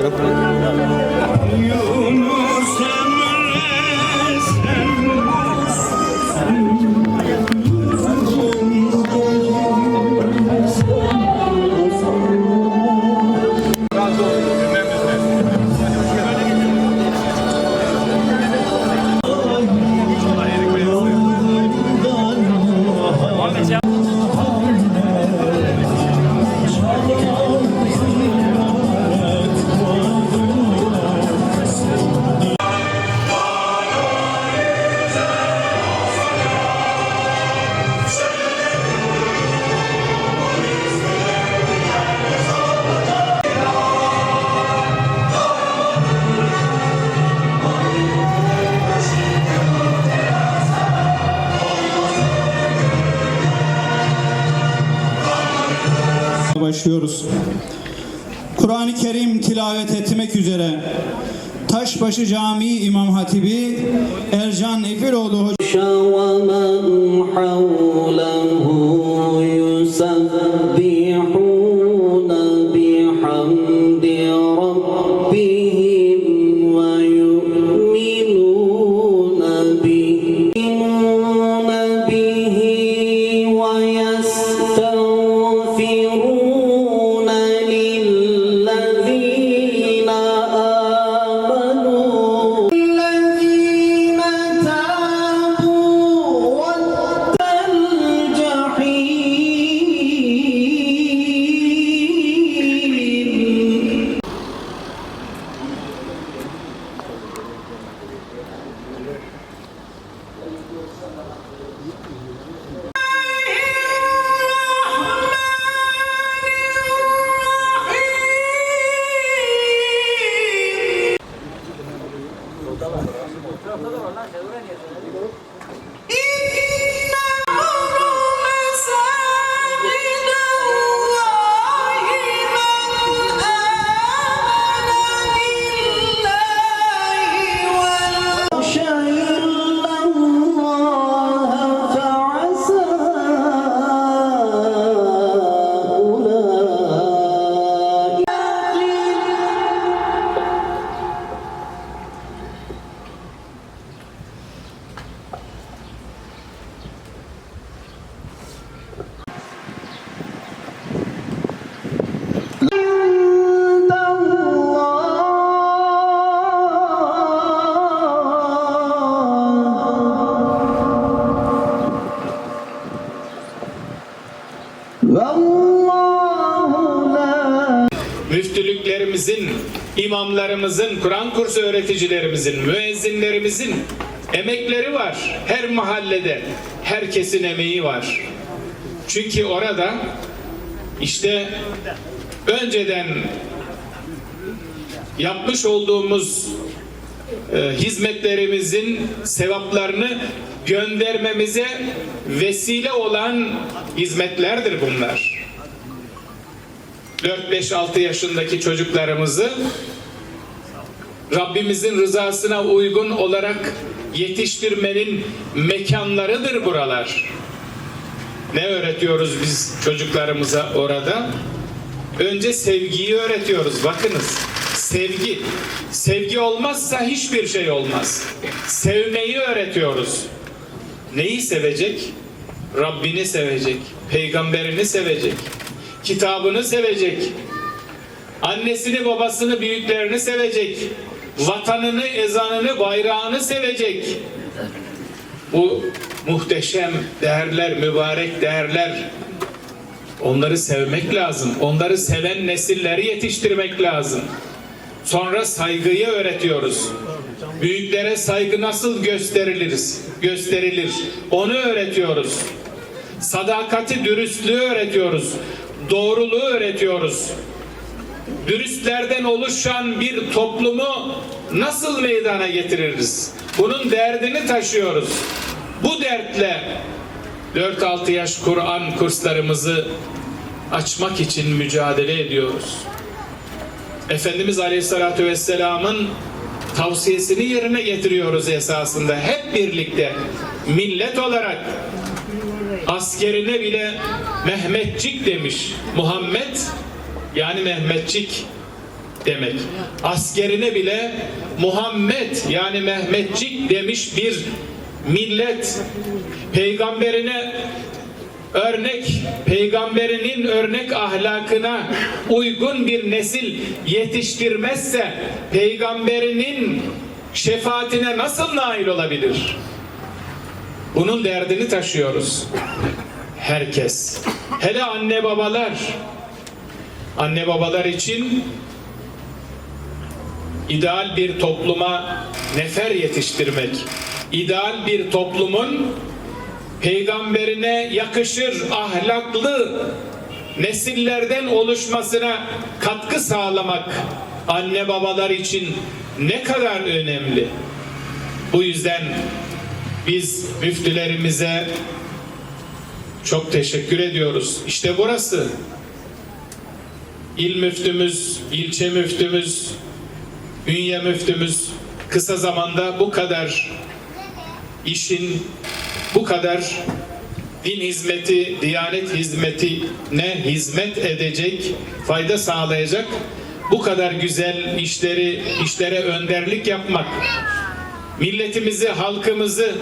Gracias. Kerim tilavet etmek üzere. Taşbaşı Camii İmam Hatibi Ercan Efiroğlu Hoca müftülüklerimizin, imamlarımızın, Kur'an kursu öğreticilerimizin, müezzinlerimizin emekleri var. Her mahallede herkesin emeği var. Çünkü orada işte önceden yapmış olduğumuz e, hizmetlerimizin sevaplarını göndermemize vesile olan hizmetlerdir bunlar. 4-5-6 yaşındaki çocuklarımızı Rabbimizin rızasına uygun olarak yetiştirmenin mekanlarıdır buralar. Ne öğretiyoruz biz çocuklarımıza orada? Önce sevgiyi öğretiyoruz. Bakınız. Sevgi. Sevgi olmazsa hiçbir şey olmaz. Sevmeyi öğretiyoruz. Neyi sevecek? Rabbini sevecek, peygamberini sevecek, kitabını sevecek, annesini, babasını, büyüklerini sevecek, vatanını, ezanını, bayrağını sevecek. Bu muhteşem değerler, mübarek değerler. Onları sevmek lazım. Onları seven nesilleri yetiştirmek lazım. Sonra saygıyı öğretiyoruz. Büyüklere saygı nasıl gösterilir? Gösterilir. Onu öğretiyoruz. Sadakati, dürüstlüğü öğretiyoruz. Doğruluğu öğretiyoruz. Dürüstlerden oluşan bir toplumu nasıl meydana getiririz? Bunun derdini taşıyoruz. Bu dertle 4-6 yaş Kur'an kurslarımızı açmak için mücadele ediyoruz. Efendimiz Aleyhisselatü Vesselam'ın tavsiyesini yerine getiriyoruz esasında. Hep birlikte millet olarak askerine bile Mehmetçik demiş. Muhammed yani Mehmetçik demek. Askerine bile Muhammed yani Mehmetçik demiş bir millet peygamberine örnek peygamberinin örnek ahlakına uygun bir nesil yetiştirmezse peygamberinin şefaatine nasıl nail olabilir? Bunun derdini taşıyoruz. Herkes. Hele anne babalar. Anne babalar için ideal bir topluma nefer yetiştirmek, ideal bir toplumun peygamberine yakışır ahlaklı nesillerden oluşmasına katkı sağlamak anne babalar için ne kadar önemli. Bu yüzden biz müftülerimize çok teşekkür ediyoruz. İşte burası. İl müftümüz, ilçe müftümüz, ünye müftümüz kısa zamanda bu kadar işin bu kadar din hizmeti, diyanet hizmetine hizmet edecek, fayda sağlayacak bu kadar güzel işleri, işlere önderlik yapmak, milletimizi, halkımızı,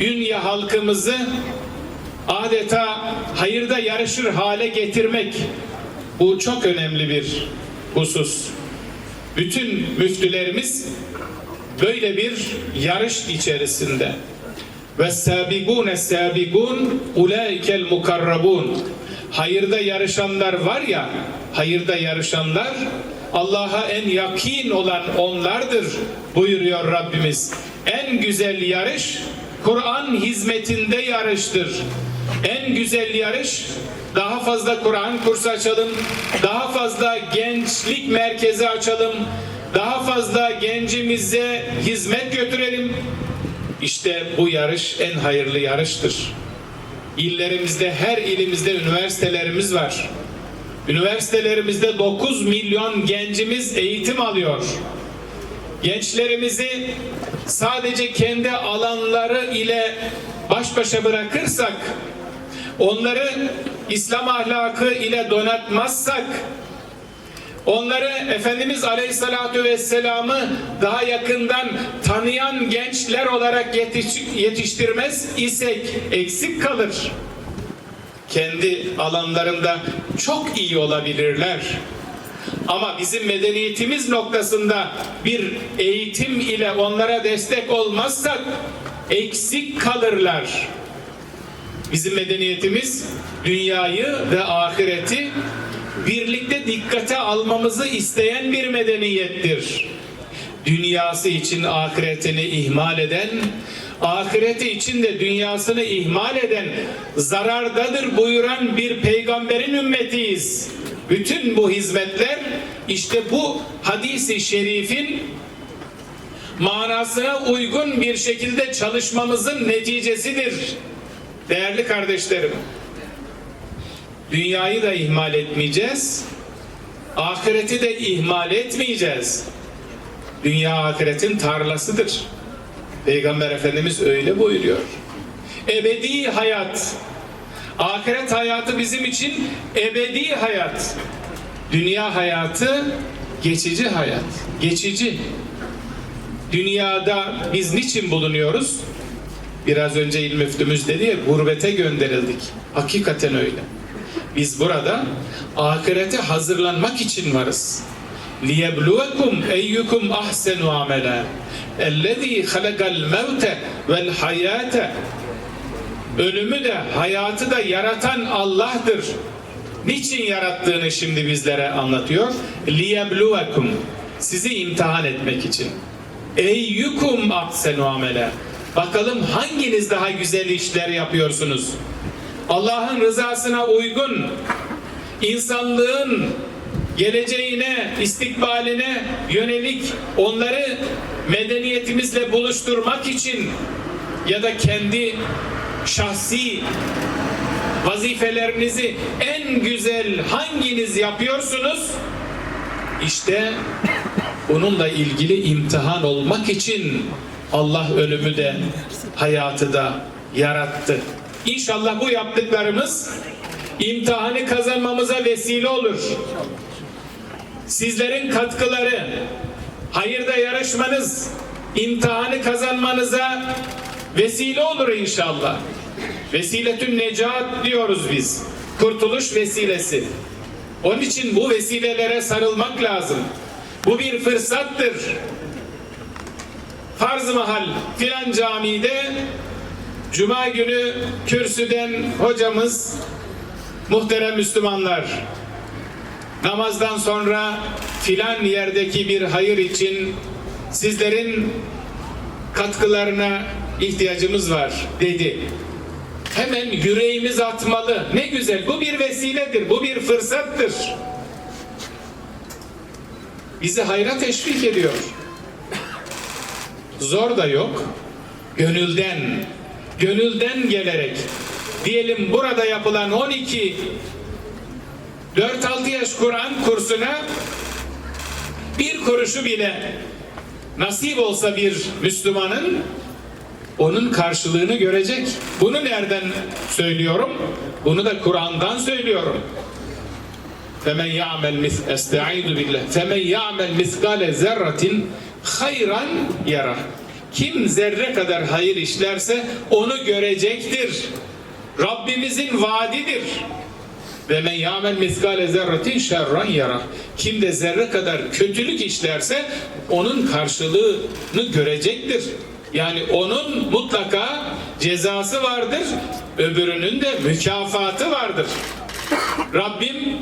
ünye halkımızı adeta hayırda yarışır hale getirmek bu çok önemli bir husus. Bütün müftülerimiz böyle bir yarış içerisinde. Ve sabigune sabigun ulaikel mukarrabun. Hayırda yarışanlar var ya, hayırda yarışanlar Allah'a en yakin olan onlardır buyuruyor Rabbimiz. En güzel yarış Kur'an hizmetinde yarıştır. En güzel yarış daha fazla Kur'an kursu açalım, daha fazla gençlik merkezi açalım, daha fazla gencimize hizmet götürelim. İşte bu yarış en hayırlı yarıştır. İllerimizde, her ilimizde üniversitelerimiz var. Üniversitelerimizde 9 milyon gencimiz eğitim alıyor. Gençlerimizi sadece kendi alanları ile baş başa bırakırsak, onları İslam ahlakı ile donatmazsak, onları Efendimiz Aleyhisselatü Vesselam'ı daha yakından tanıyan gençler olarak yetiş- yetiştirmez isek eksik kalır. Kendi alanlarında çok iyi olabilirler. Ama bizim medeniyetimiz noktasında bir eğitim ile onlara destek olmazsak eksik kalırlar. Bizim medeniyetimiz dünyayı ve ahireti birlikte dikkate almamızı isteyen bir medeniyettir. Dünyası için ahiretini ihmal eden, ahireti için de dünyasını ihmal eden zarardadır buyuran bir peygamberin ümmetiyiz. Bütün bu hizmetler işte bu hadisi şerifin manasına uygun bir şekilde çalışmamızın neticesidir. Değerli kardeşlerim, dünyayı da ihmal etmeyeceğiz, ahireti de ihmal etmeyeceğiz. Dünya ahiretin tarlasıdır. Peygamber Efendimiz öyle buyuruyor. Ebedi hayat, ahiret hayatı bizim için ebedi hayat. Dünya hayatı geçici hayat, geçici. Dünyada biz niçin bulunuyoruz? Biraz önce il müftümüz dedi ya gurbete gönderildik. Hakikaten öyle. Biz burada ahirete hazırlanmak için varız. لِيَبْلُوَكُمْ اَيُّكُمْ اَحْسَنُ عَمَلًا اَلَّذ۪ي خَلَقَ الْمَوْتَ وَالْحَيَاةَ Ölümü de hayatı da yaratan Allah'tır. Niçin yarattığını şimdi bizlere anlatıyor. لِيَبْلُوَكُمْ Sizi imtihan etmek için. Eyyukum ahsenu amele. Bakalım hanginiz daha güzel işler yapıyorsunuz? Allah'ın rızasına uygun insanlığın geleceğine, istikbaline yönelik onları medeniyetimizle buluşturmak için ya da kendi şahsi vazifelerinizi en güzel hanginiz yapıyorsunuz? İşte bununla ilgili imtihan olmak için Allah ölümü de hayatı da yarattı. İnşallah bu yaptıklarımız imtihanı kazanmamıza vesile olur. Sizlerin katkıları, hayırda yarışmanız, imtihanı kazanmanıza vesile olur inşallah. Vesiletün necat diyoruz biz. Kurtuluş vesilesi. Onun için bu vesilelere sarılmak lazım. Bu bir fırsattır. Farz mahal filan camide Cuma günü kürsüden hocamız muhterem Müslümanlar namazdan sonra filan yerdeki bir hayır için sizlerin katkılarına ihtiyacımız var dedi. Hemen yüreğimiz atmalı. Ne güzel. Bu bir vesiledir. Bu bir fırsattır. Bizi hayra teşvik ediyor. Zor da yok. Gönülden, gönülden gelerek diyelim burada yapılan 12 4-6 yaş Kur'an kursuna bir kuruşu bile nasip olsa bir Müslümanın onun karşılığını görecek. Bunu nereden söylüyorum? Bunu da Kur'an'dan söylüyorum. Femen ya'mel mis estaizu billah. Femen ya'mel miskale zerratin hayran yara. Kim zerre kadar hayır işlerse onu görecektir. Rabbimizin vaadidir. Ve men ya'mel miskale zerratin şerran yara. Kim de zerre kadar kötülük işlerse onun karşılığını görecektir. Yani onun mutlaka cezası vardır, öbürünün de mükafatı vardır. Rabbim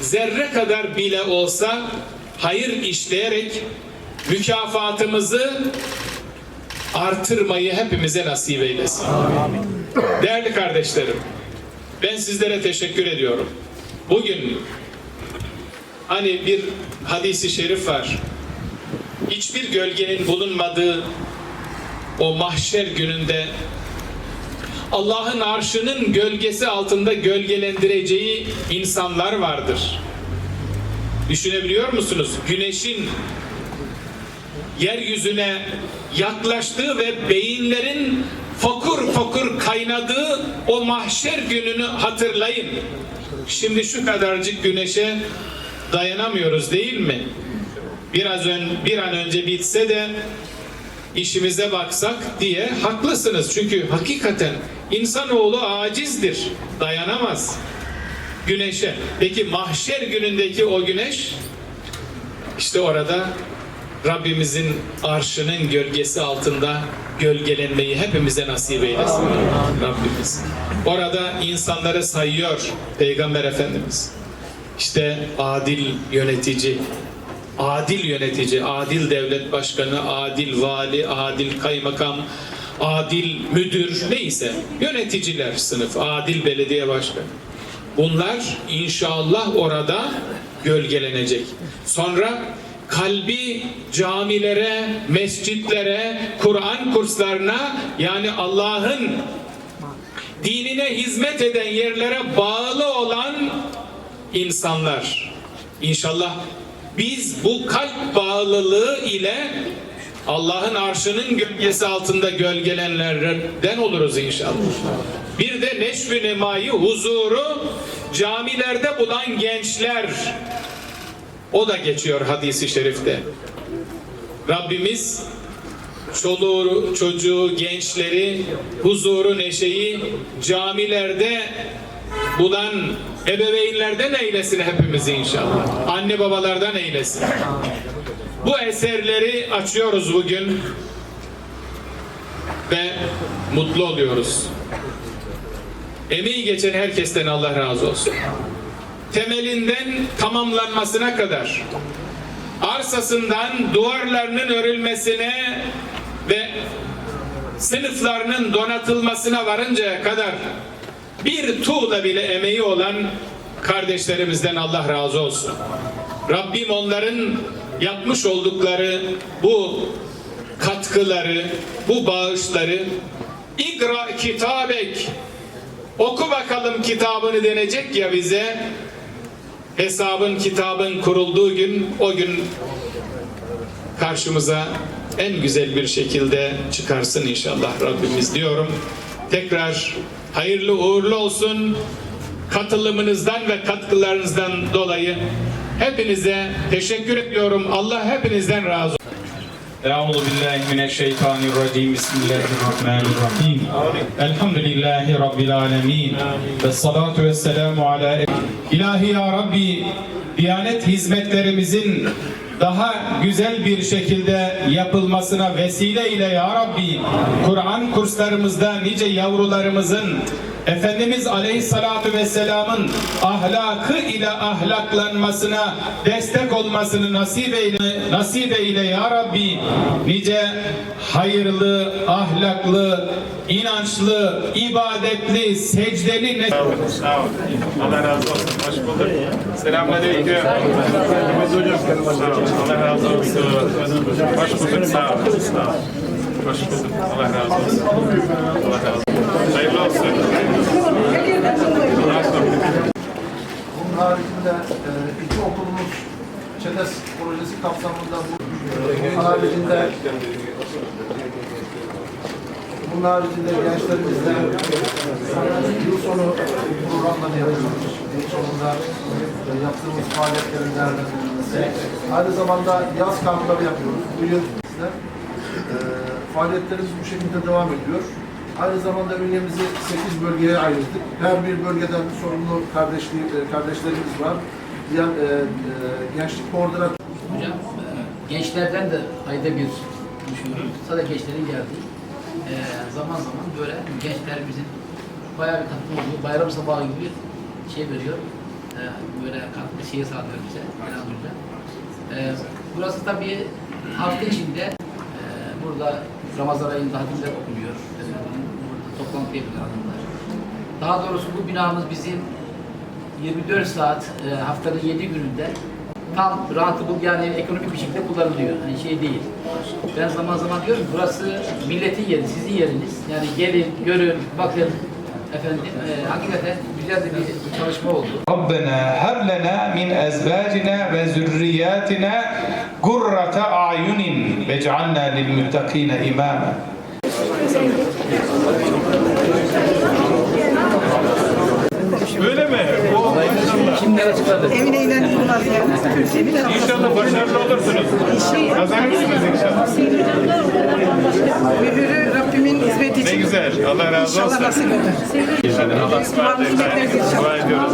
zerre kadar bile olsa hayır işleyerek mükafatımızı artırmayı hepimize nasip eylesin. Değerli kardeşlerim, ben sizlere teşekkür ediyorum. Bugün hani bir hadisi şerif var. Hiçbir gölgenin bulunmadığı o mahşer gününde Allah'ın arşının gölgesi altında gölgelendireceği insanlar vardır. Düşünebiliyor musunuz? Güneşin yeryüzüne yaklaştığı ve beyinlerin fokur fokur kaynadığı o mahşer gününü hatırlayın. Şimdi şu kadarcık güneşe dayanamıyoruz değil mi? Biraz ön, bir an önce bitse de işimize baksak diye haklısınız. Çünkü hakikaten insanoğlu acizdir. Dayanamaz güneşe. Peki mahşer günündeki o güneş işte orada Rabbimizin arşının gölgesi altında gölgelenmeyi hepimize nasip eylesin. Rabbimiz. Orada insanları sayıyor Peygamber Efendimiz. İşte adil yönetici, adil yönetici, adil devlet başkanı, adil vali, adil kaymakam, adil müdür neyse yöneticiler sınıf, adil belediye başkanı. Bunlar inşallah orada gölgelenecek. Sonra kalbi camilere, mescitlere, Kur'an kurslarına yani Allah'ın dinine hizmet eden yerlere bağlı olan insanlar. İnşallah biz bu kalp bağlılığı ile Allah'ın arşının gölgesi altında gölgelenlerden oluruz inşallah. Bir de neşv-ü nemayı, huzuru camilerde bulan gençler. O da geçiyor hadisi şerifte. Rabbimiz çoluğu, çocuğu, gençleri, huzuru, neşeyi camilerde bulan ebeveynlerden eylesin hepimizi inşallah. Anne babalardan eylesin. Bu eserleri açıyoruz bugün ve mutlu oluyoruz. Emeği geçen herkesten Allah razı olsun. Temelinden tamamlanmasına kadar arsasından duvarlarının örülmesine ve sınıflarının donatılmasına varıncaya kadar bir tuğla bile emeği olan kardeşlerimizden Allah razı olsun. Rabbim onların yapmış oldukları bu katkıları, bu bağışları İkra kitabek oku bakalım kitabını denecek ya bize hesabın kitabın kurulduğu gün o gün karşımıza en güzel bir şekilde çıkarsın inşallah Rabbimiz diyorum tekrar hayırlı uğurlu olsun. Katılımınızdan ve katkılarınızdan dolayı hepinize teşekkür ediyorum. Allah hepinizden razı olsun. Euzu billahi mineşşeytanirracim. Bismillahirrahmanirrahim. Elhamdülillahi rabbil alamin. Ve salatu vesselamu ala İlahi ya Rabbi Diyanet hizmetlerimizin daha güzel bir şekilde yapılmasına vesile ile Ya Rabbi Kur'an kurslarımızda nice yavrularımızın Efendimiz Aleyhissalatu Vesselam'ın ahlakı ile ahlaklanmasına destek olmasını nasip eyle, nasip eyle ya Rabbi. Nice hayırlı, ahlaklı, inançlı, ibadetli, secdeli ne Sağ olun. Allah razı olsun. Hoş bulduk. Selamünaleyküm. Biz hocam. Sağ olun. Allah razı olsun. Hoş bulduk. Sağ olun. Sağ olun. Hoş bulduk. Allah razı olsun. Allah razı olsun. Hayırlı olsun. Bunun haricinde e, iki okulumuz ÇEDES projesi kapsamında bu bunun haricinde bunun haricinde gençlerimizle yıl sonu programları yapıyoruz. Yıl sonunda e, yaptığımız faaliyetlerin değerlendirilmesi. Aynı zamanda yaz kampları yapıyoruz. Bu yıl e, faaliyetlerimiz bu şekilde devam ediyor. Aynı zamanda bünyemizi 8 bölgeye ayırdık. Her bir bölgeden sorumlu kardeşliği, e, kardeşlerimiz var. Yani, e, e, gençlik koordinatörü Hocam e, gençlerden de ayda bir düşünüyoruz. Sadece gençlerin geldiği e, zaman zaman böyle gençlerimizin bayağı bir katkı oluyor. Bayram sabahı gibi şey veriyor. E, böyle katkı şeyi sağlıyor bize elhamdülillah. E, burası tabii hafta içinde e, burada Ramazan ayında hadimler okunuyor komple bir. Daha doğrusu bu binamız bizim 24 saat e, haftanın 7 gününde tam rahatı bul yani ekonomik bir şekilde kullanılıyor. Hani şey değil. Ben zaman zaman diyorum burası milletin yeri, sizin yeriniz. Yani gelin, görün, bakın. Efendim, e, hakikaten bir çalışma oldu. Rabbena heblena min ezvacina ve zürriyatina gurrata ayunin vec'alna lil muttaqina imama. Emine inanılmaz ya. Türkiye'nin İnşallah başarılı olursunuz. Kazanırsınız inşallah. mühürü Rabbimin hizmeti için. Ne güzel. Allah razı İnşallah olsun. nasip eder. Allah ısmarladık. Dua ediyoruz.